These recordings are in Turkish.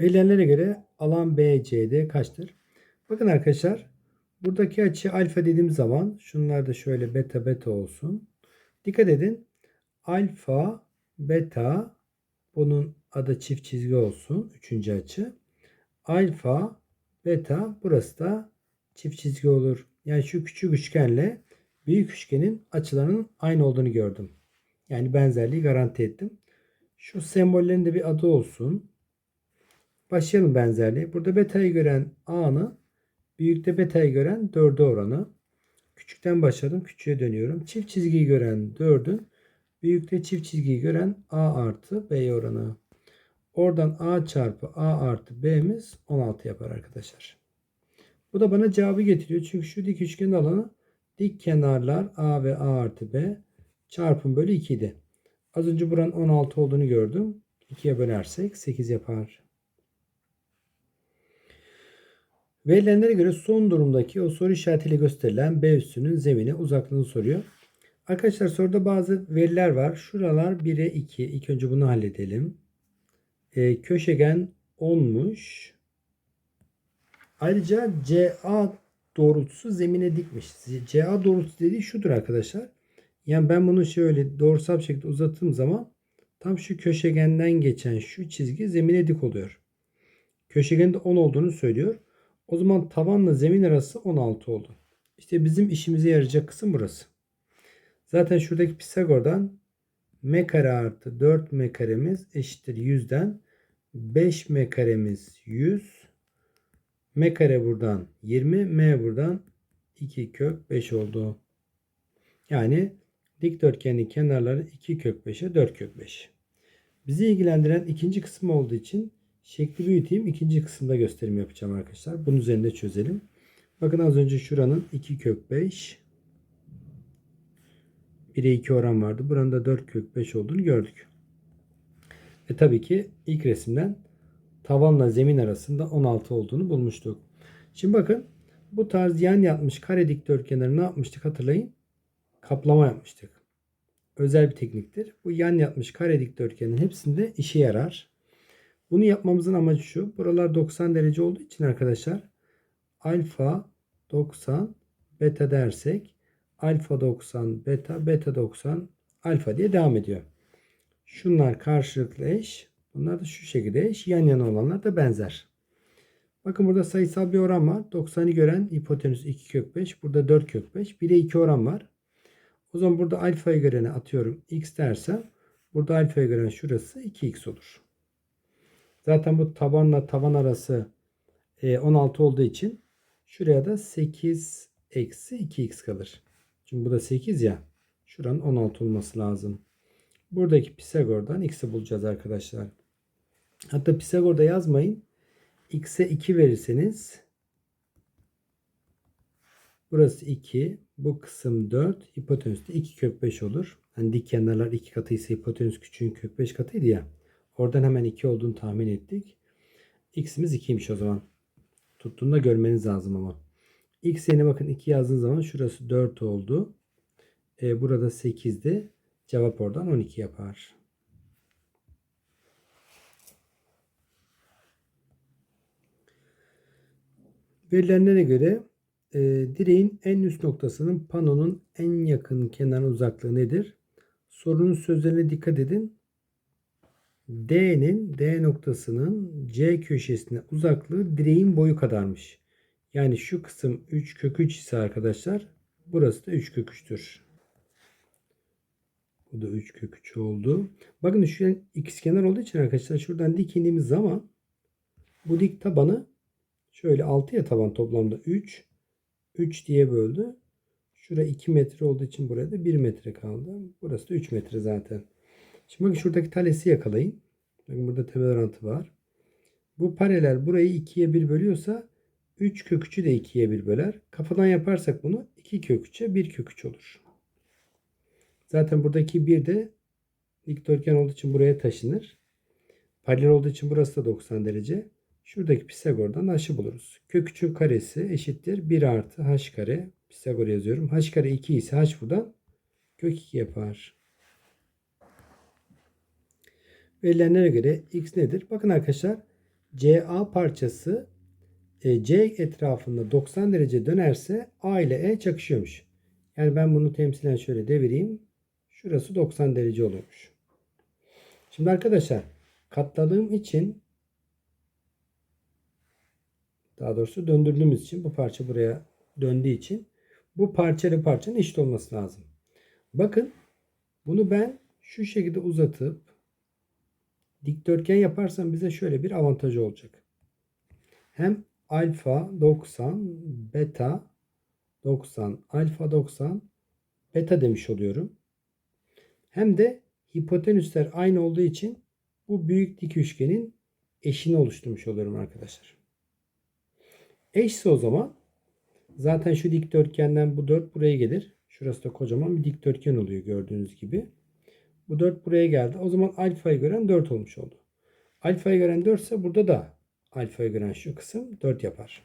Verilenlere göre alan BCD kaçtır? Bakın arkadaşlar buradaki açı alfa dediğim zaman şunlar da şöyle beta beta olsun. Dikkat edin. Alfa, beta bunun adı çift çizgi olsun. Üçüncü açı. Alfa, beta burası da çift çizgi olur. Yani şu küçük üçgenle büyük üçgenin açılarının aynı olduğunu gördüm. Yani benzerliği garanti ettim. Şu sembollerin de bir adı olsun. Başlayalım benzerliği. Burada beta'yı gören a'nı büyükte beta'yı gören 4'e oranı. Küçükten başladım. Küçüğe dönüyorum. Çift çizgiyi gören 4'ün büyükte çift çizgiyi gören a artı b oranı. Oradan a çarpı a artı b'miz 16 yapar arkadaşlar. Bu da bana cevabı getiriyor. Çünkü şu dik üçgenin alanı dik kenarlar a ve a artı b çarpım bölü 2 idi. Az önce buranın 16 olduğunu gördüm. 2'ye bölersek 8 yapar. Verilenlere göre son durumdaki o soru işaretiyle gösterilen B üssünün zemine uzaklığını soruyor. Arkadaşlar soruda bazı veriler var. Şuralar 1'e 2. İlk önce bunu halledelim. Ee, köşegen 10'muş. Ayrıca CA doğrultusu zemine dikmiş. CA doğrultusu dediği şudur arkadaşlar. Yani ben bunu şöyle doğrusal bir şekilde uzattığım zaman tam şu köşegenden geçen şu çizgi zemine dik oluyor. Köşegende 10 olduğunu söylüyor. O zaman tavanla zemin arası 16 oldu. İşte bizim işimize yarayacak kısım burası. Zaten şuradaki Pisagor'dan m kare artı 4 m karemiz eşittir 100'den 5 m karemiz 100 m kare buradan 20 m buradan 2 kök 5 oldu. Yani dikdörtgenin kenarları 2 kök 5'e 4 kök 5. Bizi ilgilendiren ikinci kısım olduğu için şekli büyüteyim. ikinci kısımda gösterim yapacağım arkadaşlar. Bunun üzerinde çözelim. Bakın az önce şuranın 2 kök 5 1'e 2 oran vardı. Buranın da 4 kök 5 olduğunu gördük. Ve tabii ki ilk resimden tavanla zemin arasında 16 olduğunu bulmuştuk. Şimdi bakın bu tarz yan yatmış kare dikdörtgenleri ne yapmıştık hatırlayın. Kaplama yapmıştık. Özel bir tekniktir. Bu yan yatmış kare dikdörtgenin hepsinde işe yarar. Bunu yapmamızın amacı şu. Buralar 90 derece olduğu için arkadaşlar alfa 90 beta dersek alfa 90 beta beta 90 alfa diye devam ediyor. Şunlar karşılıklı eş. Bunlar da şu şekilde eş. Yan yana olanlar da benzer. Bakın burada sayısal bir oran var. 90'ı gören hipotenüs 2 kök 5. Burada 4 kök 5. 1'e 2 oran var. O zaman burada alfayı görene atıyorum x dersem burada alfayı gören şurası 2x olur. Zaten bu tabanla tavan arası 16 olduğu için şuraya da 8 eksi 2x kalır. Çünkü bu da 8 ya. Şuranın 16 olması lazım. Buradaki Pisagor'dan x'i bulacağız arkadaşlar. Hatta Pisagor'da yazmayın. x'e 2 verirseniz burası 2. Bu kısım 4. Hipotenüs de 2 kök 5 olur. Hani dik kenarlar 2 katıysa hipotenüs küçüğün kök 5 katıydı ya. Oradan hemen 2 olduğunu tahmin ettik. X'imiz 2'ymiş o zaman. Tuttuğunda görmeniz lazım ama. X yerine bakın 2 yazdığınız zaman şurası 4 oldu. E, burada 8'di. Cevap oradan 12 yapar. Verilenlere göre e, direğin en üst noktasının panonun en yakın kenar uzaklığı nedir? Sorunun sözlerine dikkat edin. D'nin D noktasının C köşesine uzaklığı direğin boyu kadarmış. Yani şu kısım 3 kök 3 ise arkadaşlar burası da 3 kök 3'tür. Bu da 3 kök 3 oldu. Bakın şu ikizkenar olduğu için arkadaşlar şuradan dik indiğimiz zaman bu dik tabanı şöyle 6 ya taban toplamda 3 3 diye böldü. Şura 2 metre olduğu için buraya da 1 metre kaldı. Burası da 3 metre zaten. Şimdi bakın şuradaki talesi yakalayın. Bakın burada temel orantı var. Bu paralel burayı 2'ye 1 bölüyorsa 3 kök 3'ü de 2'ye 1 böler. Kafadan yaparsak bunu 2 kök 3'e 1 kök 3 olur. Zaten buradaki 1 de dikdörtgen olduğu için buraya taşınır. Paralel olduğu için burası da 90 derece. Şuradaki Pisagor'dan h'ı buluruz. Kök 3'ün karesi eşittir 1 artı h kare. Pisagor yazıyorum. h kare 2 ise h buradan kök 2 yapar. Verilenlere göre x nedir? Bakın arkadaşlar CA parçası e, C etrafında 90 derece dönerse A ile E çakışıyormuş. Yani ben bunu temsilen şöyle devireyim. Şurası 90 derece oluyormuş. Şimdi arkadaşlar katladığım için daha doğrusu döndürdüğümüz için bu parça buraya döndüğü için bu parça ile parçanın eşit olması lazım. Bakın bunu ben şu şekilde uzatıp dikdörtgen yaparsam bize şöyle bir avantajı olacak. Hem alfa 90 beta 90 alfa 90 beta demiş oluyorum. Hem de hipotenüsler aynı olduğu için bu büyük dik üçgenin eşini oluşturmuş oluyorum arkadaşlar. Eşse o zaman zaten şu dikdörtgenden bu 4 buraya gelir. Şurası da kocaman bir dikdörtgen oluyor gördüğünüz gibi. Bu 4 buraya geldi. O zaman alfayı gören 4 olmuş oldu. Alfayı gören 4 ise burada da alfayı gören şu kısım 4 yapar.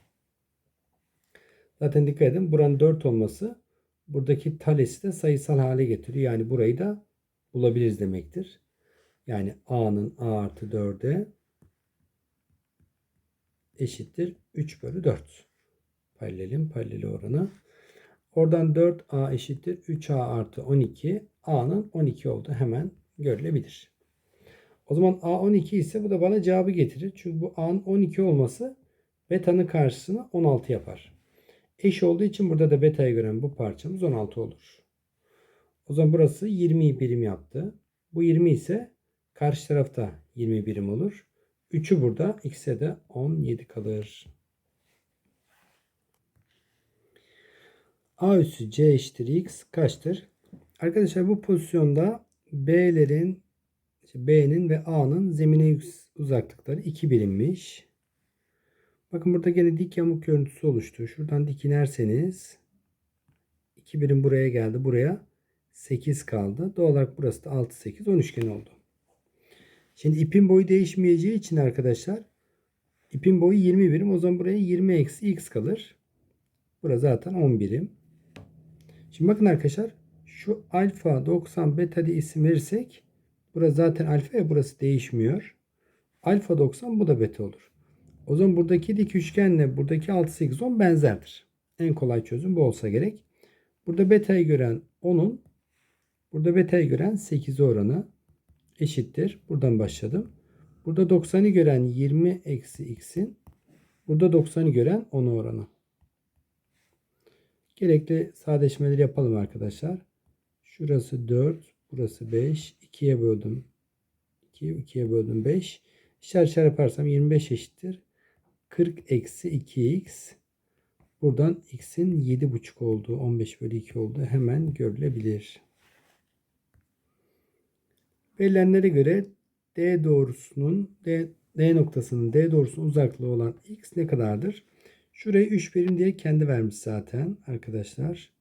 Zaten dikkat edin buranın 4 olması buradaki talesi de sayısal hale getiriyor. Yani burayı da bulabiliriz demektir. Yani A'nın A artı 4'e eşittir 3 bölü 4. Paralelin paraleli oranı. Oradan 4A eşittir 3A artı 12. A'nın 12 olduğu hemen görülebilir. O zaman A 12 ise bu da bana cevabı getirir. Çünkü bu A'nın 12 olması beta'nın karşısına 16 yapar. Eş olduğu için burada da beta'yı gören bu parçamız 16 olur. O zaman burası 20 birim yaptı. Bu 20 ise karşı tarafta 20 birim olur. 3'ü burada. X'e de 17 kalır. A üssü C eşittir X kaçtır? Arkadaşlar bu pozisyonda B'lerin B'nin ve A'nın zemine uzaklıkları 2 birimmiş. Bakın burada gene dik yamuk görüntüsü oluştu. Şuradan dik inerseniz 2 birim buraya geldi. Buraya 8 kaldı. Doğal olarak burası da 6 8 10 üçgen oldu. Şimdi ipin boyu değişmeyeceği için arkadaşlar ipin boyu 20 birim. O zaman buraya 20 eksi x kalır. Burası zaten 10 birim. Şimdi bakın arkadaşlar şu alfa 90 beta diye isim verirsek burası zaten alfa ya burası değişmiyor. Alfa 90 bu da beta olur. O zaman buradaki dik üçgenle buradaki 6 8 10 benzerdir. En kolay çözüm bu olsa gerek. Burada beta'yı gören 10'un burada beta'yı gören 8 oranı eşittir. Buradan başladım. Burada 90'ı gören 20 eksi x'in burada 90'ı gören 10 oranı. Gerekli sadeleşmeleri yapalım arkadaşlar. Şurası 4, burası 5. 2'ye böldüm. 2, 2'ye böldüm 5. İşler işler yaparsam 25 eşittir. 40 eksi 2x. Buradan x'in 7,5 olduğu 15 bölü 2 olduğu hemen görülebilir. Verilenlere göre D doğrusunun D, D noktasının D doğrusunun uzaklığı olan x ne kadardır? Şurayı 3 birim diye kendi vermiş zaten arkadaşlar.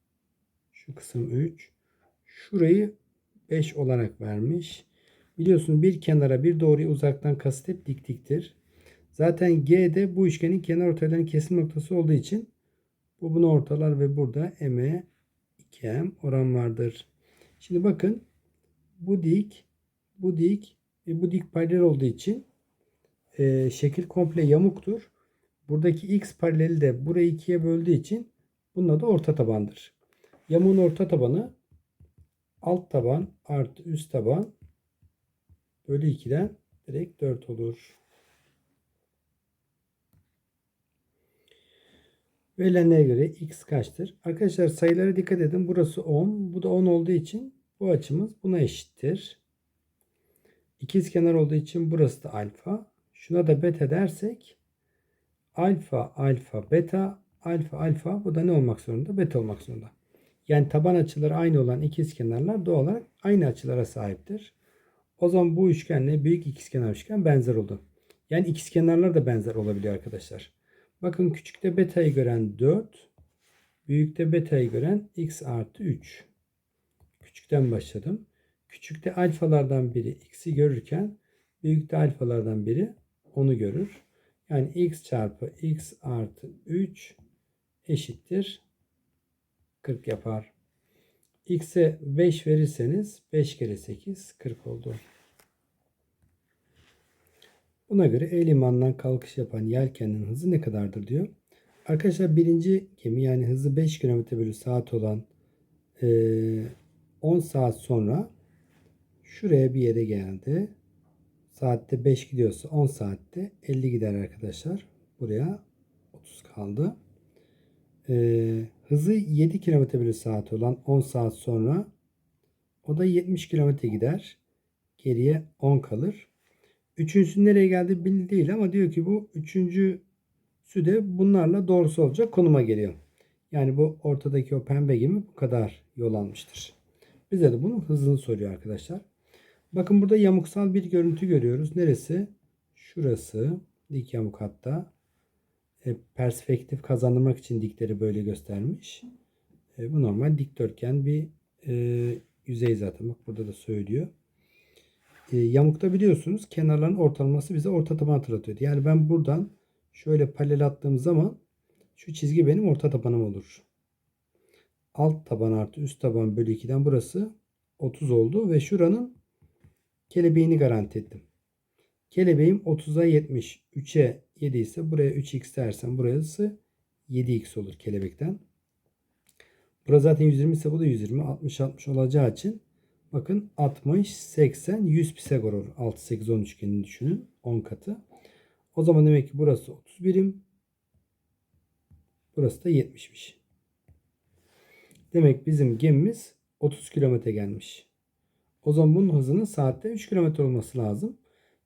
Şu kısım 3. Şurayı 5 olarak vermiş. Biliyorsunuz bir kenara bir doğruya uzaktan kasıt hep dik diktir. Zaten G de bu üçgenin kenar ortalarının kesim noktası olduğu için bu bunu ortalar ve burada M'e 2M oran vardır. Şimdi bakın bu dik, bu dik ve bu dik paralel olduğu için e, şekil komple yamuktur. Buradaki x paraleli de burayı ikiye böldüğü için bunun adı orta tabandır. Yamuğun orta tabanı alt taban artı üst taban bölü 2'den direkt 4 olur. Verilenlere göre x kaçtır? Arkadaşlar sayılara dikkat edin. Burası 10. Bu da 10 olduğu için bu açımız buna eşittir. İkizkenar olduğu için burası da alfa. Şuna da beta dersek alfa alfa beta alfa alfa bu da ne olmak zorunda? Beta olmak zorunda. Yani taban açıları aynı olan ikizkenarlar doğal olarak aynı açılara sahiptir. O zaman bu üçgenle büyük ikizkenar üçgen benzer oldu. Yani ikizkenarlar da benzer olabiliyor arkadaşlar. Bakın küçükte beta'yı gören 4. Büyükte beta'yı gören x artı 3. Küçükten başladım. Küçükte alfalardan biri x'i görürken büyükte alfalardan biri onu görür. Yani x çarpı x artı 3 eşittir 40 yapar. x'e 5 verirseniz 5 kere 8 40 oldu. Buna göre el limanından kalkış yapan yelkenin hızı ne kadardır diyor. Arkadaşlar birinci gemi yani hızı 5 km bölü saat olan eee, 10 saat sonra şuraya bir yere geldi. Saatte 5 gidiyorsa 10 saatte 50 gider arkadaşlar. Buraya 30 kaldı. Eee, hızı 7 km bölü saat olan 10 saat sonra o da 70 km gider. Geriye 10 kalır. Üçüncüsü nereye geldi belli değil ama diyor ki bu üçüncüsü de bunlarla doğrusu olacak konuma geliyor. Yani bu ortadaki o pembe gemi bu kadar yol almıştır. Bize de bunun hızını soruyor arkadaşlar. Bakın burada yamuksal bir görüntü görüyoruz. Neresi? Şurası. Dik yamuk hatta. E, perspektif kazandırmak için dikleri böyle göstermiş. E, bu normal dikdörtgen bir e, yüzey zaten. Bak burada da söylüyor. Yamukta biliyorsunuz kenarların ortalaması bize orta taban hatırlatıyor. Yani ben buradan şöyle paralel attığım zaman şu çizgi benim orta tabanım olur. Alt taban artı üst taban bölü 2'den burası 30 oldu ve şuranın kelebeğini garanti ettim. Kelebeğim 30'a 70, 3'e 7 ise buraya 3x dersem burası 7x olur kelebekten. Burası zaten 120 ise bu da 120. 60 60 olacağı için bakın 60 80 100 Pisagor olur. 6 8 10 üçgenini düşünün. 10 katı. O zaman demek ki burası 30 birim. Burası da 70'miş. Demek bizim gemimiz 30 kilometre gelmiş. O zaman bunun hızının saatte 3 kilometre olması lazım.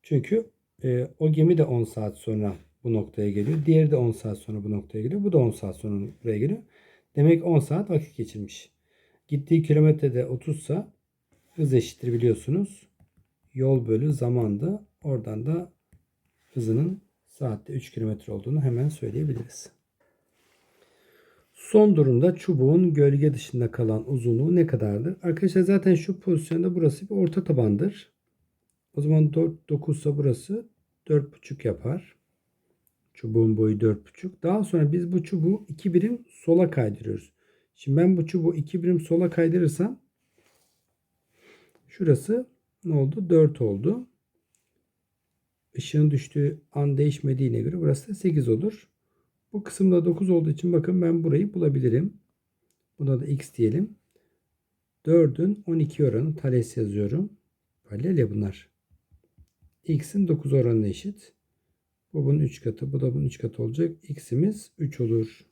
Çünkü e, o gemi de 10 saat sonra bu noktaya geliyor. Diğeri de 10 saat sonra bu noktaya geliyor. Bu da 10 saat sonra buraya geliyor. Demek 10 saat vakit geçirmiş. Gittiği kilometrede 30 sa hız eşittir biliyorsunuz. Yol bölü zamanda oradan da hızının saatte 3 kilometre olduğunu hemen söyleyebiliriz. Son durumda çubuğun gölge dışında kalan uzunluğu ne kadardır? Arkadaşlar zaten şu pozisyonda burası bir orta tabandır. O zaman 4 9 ise burası 4,5 yapar. Çubuğun boyu 4,5. Daha sonra biz bu çubuğu 2 birim sola kaydırıyoruz. Şimdi ben bu çubuğu 2 birim sola kaydırırsam şurası ne oldu? 4 oldu. Işığın düştüğü an değişmediğine göre burası da 8 olur. Bu kısımda 9 olduğu için bakın ben burayı bulabilirim. Buna da x diyelim. 4'ün 12 oranı Thales yazıyorum. Paralel ya bunlar. X'in 9 oranına eşit. Bu bunun 3 katı. Bu da bunun 3 katı olacak. x'imiz 3 olur.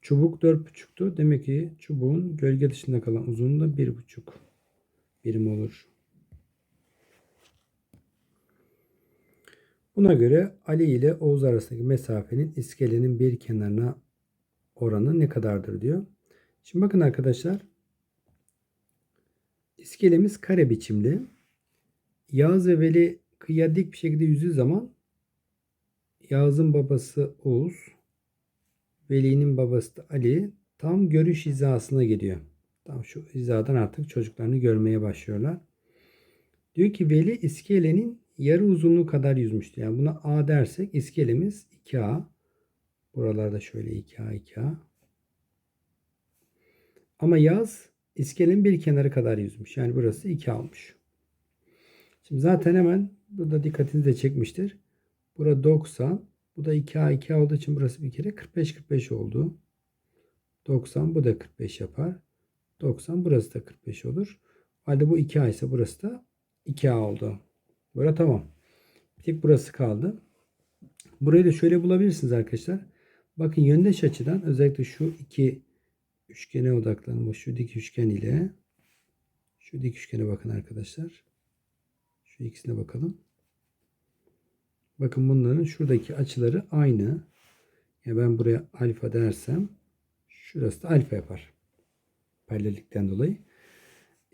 Çubuk 4,5'tu. Demek ki çubuğun gölge dışında kalan uzunluğu da 1,5 birim olur. Buna göre Ali ile Oğuz arasındaki mesafenin iskelenin bir kenarına oranı ne kadardır diyor. Şimdi bakın arkadaşlar. İskelemiz kare biçimli. Yağız ve Veli kıyıya dik bir şekilde yüzdüğü zaman Yağız'ın babası Oğuz, Veli'nin babası da Ali tam görüş hizasına geliyor. Tam şu hizadan artık çocuklarını görmeye başlıyorlar. Diyor ki Veli iskelenin yarı uzunluğu kadar yüzmüştü. Yani buna A dersek iskelemiz 2A. Buralarda şöyle 2A 2A. Ama yaz iskelenin bir kenarı kadar yüzmüş. Yani burası 2 almış. Şimdi zaten hemen burada dikkatinizi de çekmiştir. Burada 90. Bu da 2A 2A olduğu için burası bir kere 45 45 oldu. 90 bu da 45 yapar. 90 burası da 45 olur. Halde bu 2A ise burası da 2A oldu. Böyle tamam. Bir tek burası kaldı. Burayı da şöyle bulabilirsiniz arkadaşlar. Bakın yöndeş açıdan özellikle şu iki üçgene odaklanın. Şu dik üçgen ile şu dik üçgene bakın arkadaşlar. Şu ikisine bakalım. Bakın bunların şuradaki açıları aynı. Ya ben buraya alfa dersem şurası da alfa yapar. Paralellikten dolayı.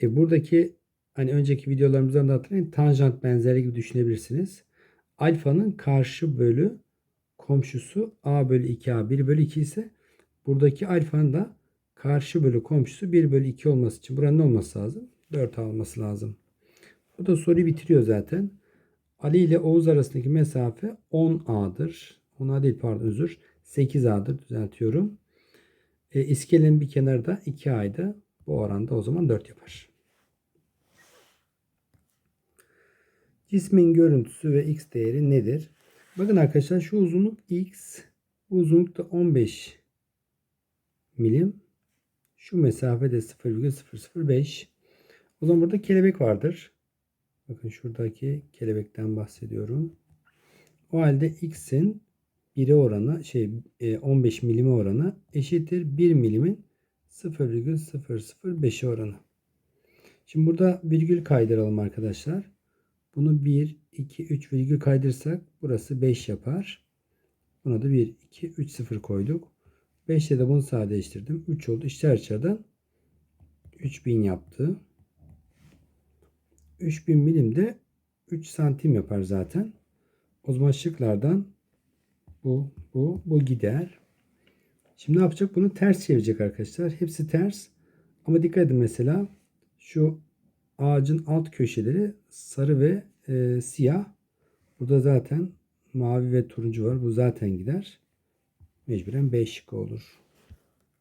E buradaki hani önceki videolarımızdan da hatırlayın tanjant benzeri gibi düşünebilirsiniz. Alfanın karşı bölü komşusu a bölü 2a 1 bölü 2 ise buradaki alfanın da karşı bölü komşusu 1 bölü 2 olması için buranın ne olması lazım? 4 alması lazım. Bu da soruyu bitiriyor zaten. Ali ile Oğuz arasındaki mesafe 10A'dır. 10A değil pardon özür. 8A'dır düzeltiyorum. E, iskelenin bir kenarı da 2A'ydı. Bu oranda o zaman 4 yapar. Cismin görüntüsü ve x değeri nedir? Bakın arkadaşlar şu uzunluk x. Bu uzunluk da 15 milim. Şu mesafede 0,005. O zaman burada kelebek vardır. Bakın şuradaki kelebekten bahsediyorum. O halde x'in 1'e oranı şey e, 15 milime oranı eşittir 1 milimin 0,005'e oranı. Şimdi burada virgül kaydıralım arkadaşlar. Bunu 1, 2, 3 virgül kaydırsak burası 5 yapar. Buna da 1, 2, 3, 0 koyduk. 5 ile de bunu sadeleştirdim. 3 oldu. İşte açıdan 3000 yaptı. 3000 milim de 3 santim yapar zaten. O zaman şıklardan bu, bu, bu gider. Şimdi ne yapacak? Bunu ters çevirecek arkadaşlar. Hepsi ters. Ama dikkat edin mesela şu ağacın alt köşeleri sarı ve e, siyah. Burada zaten mavi ve turuncu var. Bu zaten gider. Mecburen B şıkkı olur.